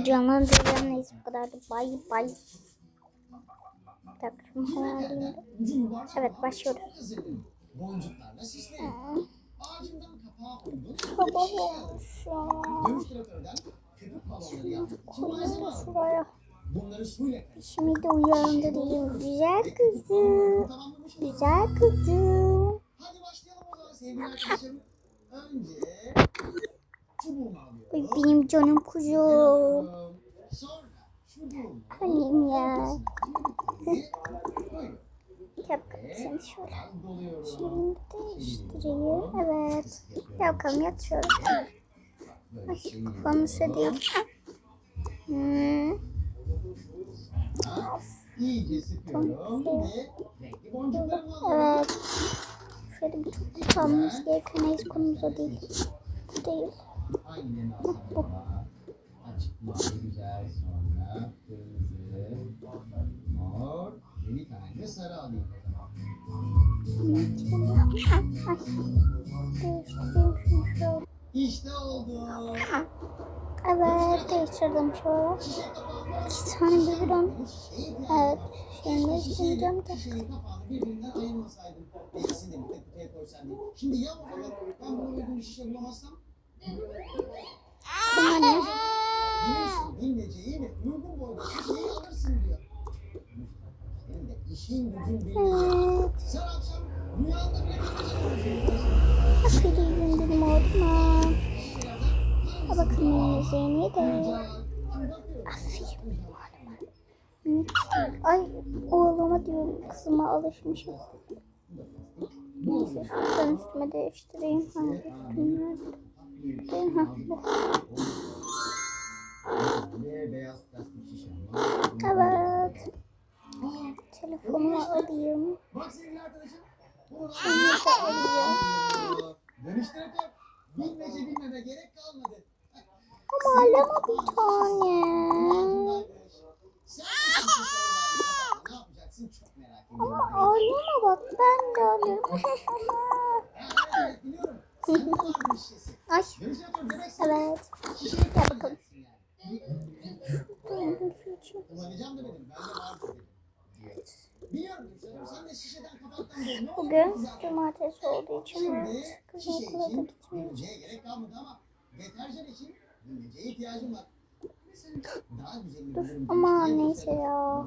videoyu canlandıracağım. Neyse bu kadar da bay bay. Evet başlıyoruz. Boncuklarla süsleyin. Ağacından kapağı. Sabah olmuş ya. Dönüş şuraya. Şimdi de uyandırayım. Güzel kızım. Güzel kızım. Hadi başlayalım o zaman sevgili arkadaşlarım. Önce. Ay, benim canım kuzum. Annem ya. Şimdi koyuyorum. Yap seni şöyle. Şimdi değiştireyim. Evet. Gel bakalım yat şöyle. Ay kafamı sedeyim. Hmm. Alıyorum. Evet. Şöyle bir çok tutalımız gereken neyse konumuz o değil. Değil. Aynen aslında. Açık mavi güzel sonra kırmızı, mor, bir tane sarı alayım. İşte oldu. Evet değiştirdim şöyle. İki tane biberon. Evet. Şimdi değiştireceğim de. birbirinden ayırmasaydım. İkisini bir koysam diye. Şimdi ya o zaman ben buna uygun bir şişe bulamazsam? Ne? Bilirsin bilmeceyi mi? Uygun boyda şişeyi alırsın diyor. Senin de işin gücün bilmece. Sen akşam rüyanda bile bilmece Aferin benim oğluma. Ha bakın Zeynep'e de. Aferin benim oğluma. Ay oğluma diyorum kızıma alışmışım. Neyse şuradan üstüme değiştireyim. Hangi üstüm nerede? Evet. Telefonumu alayım. Bak sevgili arkadaşım. Bunu Şunu da alayım. Dönüştürecek. Bilmece bilmeme gerek kalmadı. Ama alama bir tane. Ama ağlama bak ben de ağlıyorum. Ay evet. Ne Bugün cumartesi olduğu için evet. Kızım okula da gitmiyor. bilmeceye gerek kalmadı ama deterjan için ihtiyacım var. Dur ama neyse ya.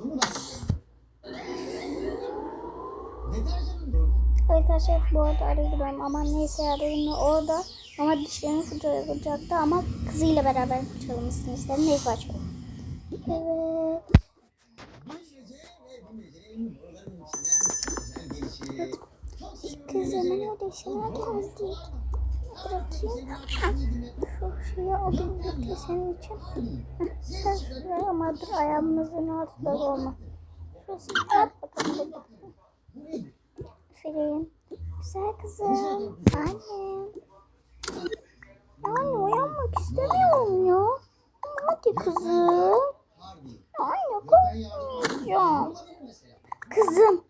Deterjanın Evet arkadaşlar bu arada araya giriyorum ama neyse arayayım orada ama dişlerini fırçalayacaktı ama kızıyla beraber fırçalamasını istedim. Neyse başlayalım. Evet. seviyorum Kızımın ödeşine geldik. Bırakayım. Şu şeyi alayım bekle senin için. Sen şuraya ama dur ayağımızın altında da olma. Şurası yap bakalım. Aferin. Güzel kızım. Annem. Anne uyanmak istemiyorum ya. Hadi kızım. Anne mesela. Kızım.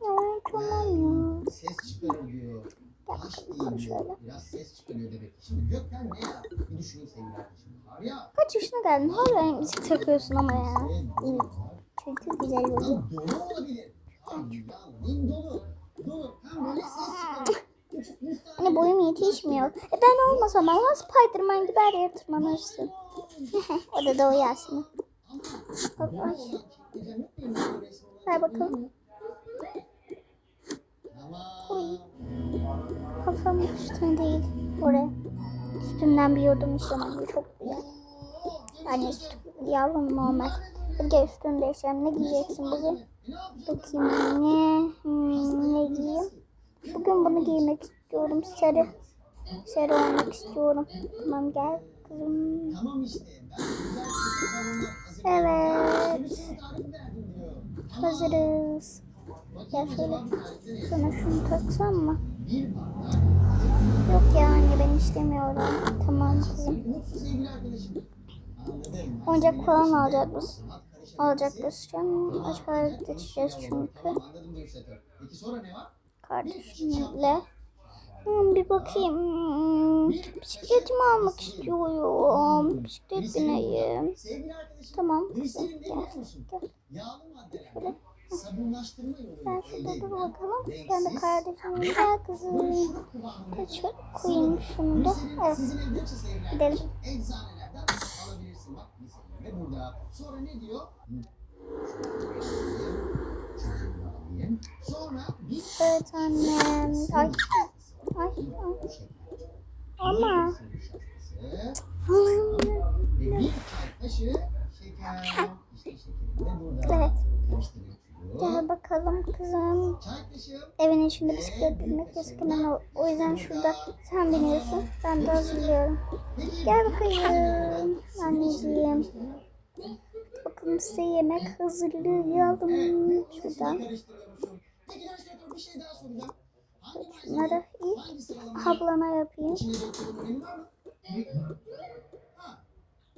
Ya tamam ya. ses ya. Kaç yaşına geldin? Hala müzik takıyorsun ama ya. Evet. Çünkü güzel oluyor. Anne boyum yetişmiyor. E ben olmasam ama Spiderman gibi her yere tırmanırsın. Orada da uyarsın. Bak, ay. Ver bakalım. Tamam. Kafam üstüne değil. Oraya. Üstümden bir yordum işlemem. Çok güzel. Yani üstüm, yavrum normal. Gel üstünü değiştirelim. Ne giyeceksin bugün? Bakayım. Hmm, ne giyeyim? Bugün bunu giymek istiyorum. Sarı. Sarı olmak istiyorum. Tamam gel kızım. Evet. Hazırız. Gel şöyle. Sana şunu taksam mı? Yok ya anne ben istemiyorum. Tamam kızım. Oyuncak falan alacak biz. Alacak. Canım aşağıya geçeceğiz çünkü. Kardeşimle. Hmm, bir bakayım. Hmm, Bisikletimi almak istiyorum. Bisiklet bineyim. Tamam. ne Gel. Gel. Şöyle. Ben şurada dur bakalım. Ben de kardeşimin gel kızım. Kaç koyayım şunu da. Evet. Gidelim. arkadaşım eczanelerden alabilirsin. Bak ve burada. Sonra ne diyor? Sonra bir Evet annem. Ay. Ay. Ama. ve bir çay kaşığı şeker. İşte şekerim de burada. Evet. Bakalım kızım. Evin içinde bisiklet binmek yasak hemen o, yüzden şurada sen biniyorsun. Ben de hazırlıyorum. Gel bakayım anneciğim. Bakalım size yemek hazırlayalım. Şuradan. Şunları ilk ablana yapayım.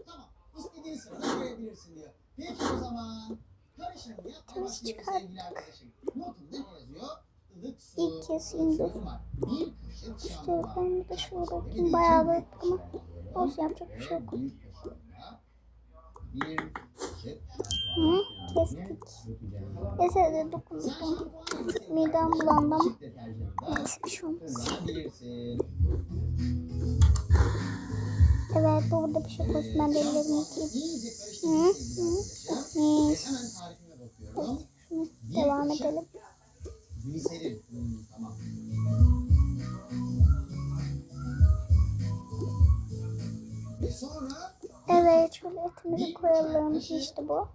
tamam. İstediğin sırada koyabilirsin diyor. Peki o zaman Temiz istiyoruz çıkar. sevgili arkadaşım. Notunda ne yazıyor? Ilık su. İlk kaşık Şu şampuan. telefonumu da şuraya bakayım. Bayağı da ama olsun yapacak bir şey yok. Hı, kestik. Neyse de dokundum. Midem bulandı ama. Kaşık deterjanı da Neyse bir şey olmaz. Evet burada bir şey koysun. Ben de ellerimi yıkayayım. Hı, hı. arkadaşım. Mis. Hemen tarifine bakıyorum. Şunu Bir devam kaşık edelim. Hmm, tamam. Sonra Evet şöyle etimizi koyalım. İşte bu.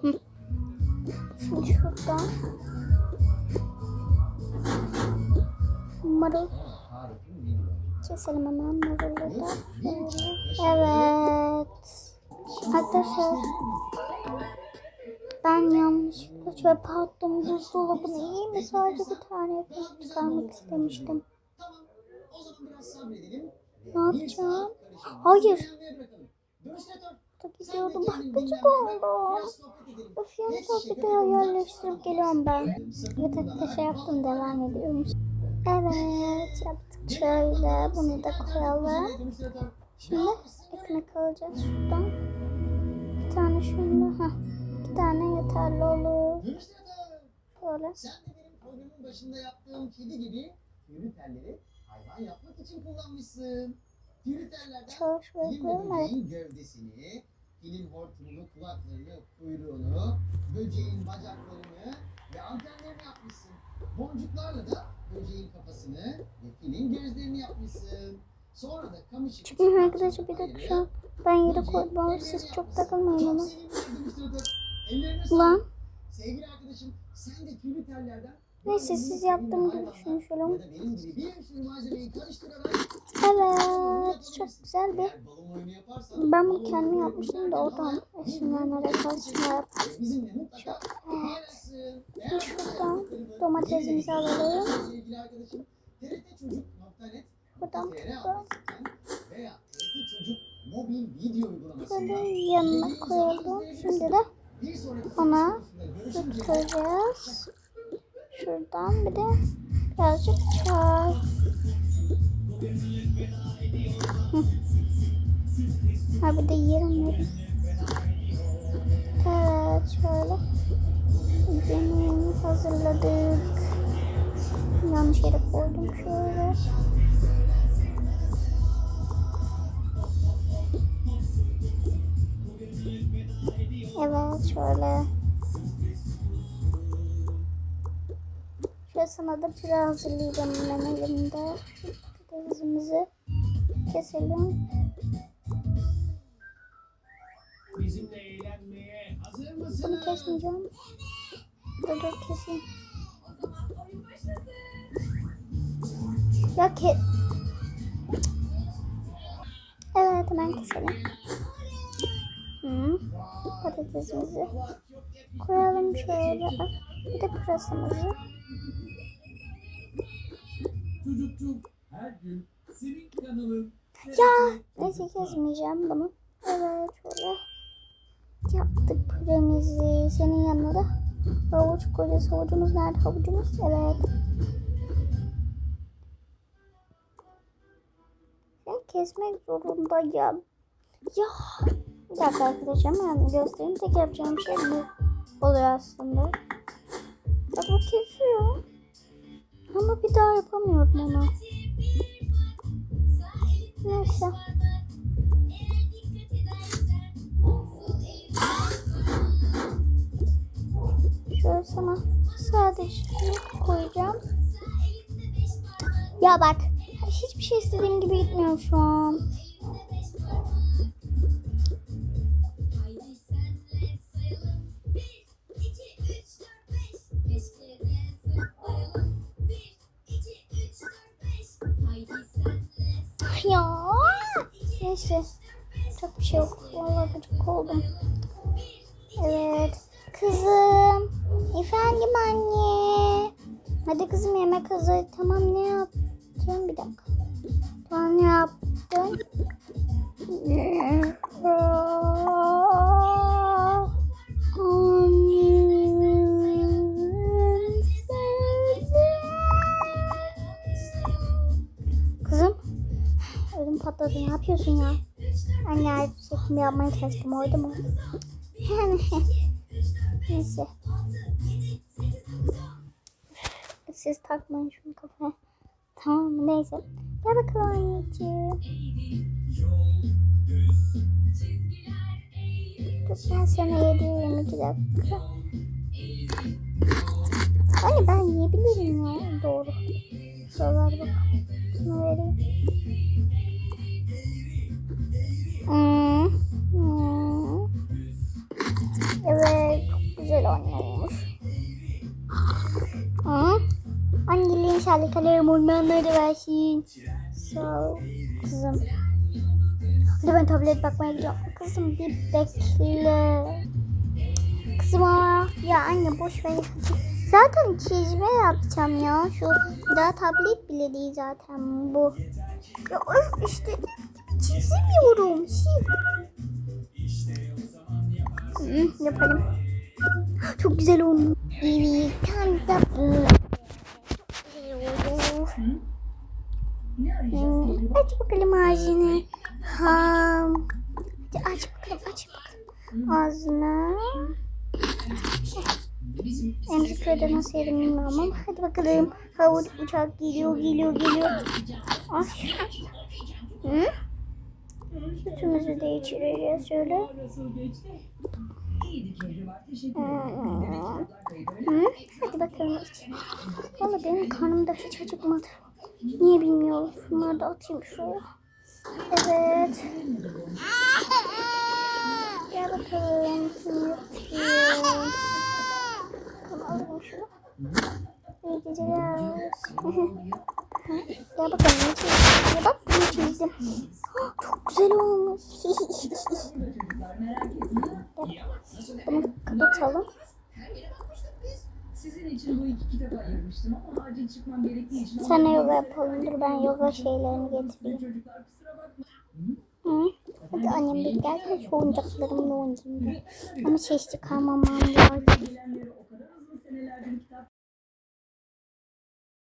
Hı. Şimdi şuradan. Marul keselim hemen marulu da. Evet. Arkadaşlar ben yanlışlıkla çöpe attım buzdolabını iyi mi? Sadece bir tane çıkarmak istemiştim. Ne yapacağım? Hayır. Da gidiyordum. Bak gıcık oldum. Yanlış bir daha yerleştirip geliyorum ben. Yatakta şey yaptım devam ediyorum. Evet yaptık şöyle bunu da koyalım. Şimdi ekmek alacağız şuradan. Bir tane şunu. Heh. Bir tane yeterli olur. Böyle. Sen de benim programın başında yaptığım kedi gibi tüylü telleri hayvan yapmak için kullanmışsın. Tüylü tellerden Film böceğin gövdesini, filin hortumunu, kulaklarını, kuyruğunu, böceğin bacaklarını ve antenlerini yapmışsın. Boncuklarla da böceğin kafasını ve filin gözlerini yapmışsın. Sonra da kamışı Çıkmıyor arkadaşlar bir dakika. Ben yere koydum ama siz çok takılmayın ona. Ellerine sağlık. Sevgili arkadaşım sen de tüylü tellerden Neyse siz yaptığım gibi karıştırarak Evet çok güzel bir. Ben bunu kendim yapmıştım da oradan esinlenerek aslında yaptım. paylaşsın. Eğer Şuradan domatesimizi alalım. Buradan Şöyle yanına koyalım. Şimdi de ona koyacağız. Şuradan bir de birazcık çay. Ha bir de yerim verin. Evet şöyle. Yemeğimi hazırladık. Yanlış yere koydum şöyle. Evet şöyle. Şöyle sana da püre hazırlayacağım ben elimde. Patatesimizi keselim. Bizimle eğlenmeye hazır mısın? Bunu kesmeyeceğim. Dur dur keseyim. Ya ke... Evet hemen keselim. Patatesimizi koyalım şöyle. Bir de kanalın. Ya neyse kesmeyeceğim bunu. Evet şöyle yaptık püremizi. Senin yanına da havuç koyacağız. Havucumuz nerede? Havucumuz evet. Ben kesmek zorundayım. Ya. Bir dakika arkadaşlar ben göstereyim. Tek yapacağım şey bu oluyor aslında. Bak bu kesiyor. Ama bir daha yapamıyorum onu. Neyse. Şöyle sana sadece koyacağım. Ya bak hiçbir şey istediğim gibi gitmiyor şu an. Senle Ya. Neyse. Çok bir şey yok. Vallahi gıcık oldum. Evet. Kızım. Efendim anne. Hadi kızım yemek hazır. Tamam ne yaptın? Bir dakika. Tamam ne yaptın? Patladı. Ne yapıyorsun ya? Anne şeklimi yapmaya çalıştım. Oldu mu? Neyse. Siz takmayın şunu kafaya. Tamam? Neyse. Gel bakalım anneciğim. Ben sana yedireyim iki dakika. Anne ben yiyebilirim ya. Doğru. Şuralar bak. Şunu vereyim. Hmm. Evet. Çok güzel. Hı? Anneliğin şarkıları ormanları versin. Sağ ol kızım. Hadi ben tablet bakmaya gidiyorum. Kızım bir bekle. Kızım aa. Ya anne boş ver. Zaten çizme yapacağım ya. Şu daha tablet bile değil zaten bu. Ya işte çizemiyorum. Hı, yapalım. Çok güzel oldu. Evet, tam da bu. Çok güzel oldu. Aç bakalım ağzını. Ham. Hadi aç bakalım, aç bakalım. Ağzını. Emzikrede nasıl yedim bilmiyorum ama hadi bakalım. Havuz uçak geliyor, geliyor, geliyor. Ay. Hı? Sütümüzü de içireceğiz şöyle. Hı? Hadi bakalım iç. Valla benim karnım da hiç acıkmadı. Niye bilmiyorum. Şunları da atayım şuraya. Evet. Gel bakalım. Şunu yapayım. Bakalım alalım şunu. İyi geceler. Gel bakalım ne çizdim. Ya bak bunu çizdim. Çok güzel olmuş. Bunu kapatalım. Sana yoga yapalım. Dur ben yoga şeylerini getireyim. Hı? Hadi annem bir gel. Şu oyuncaklarımla oynayayım. Ama ses çıkarmamam lazım.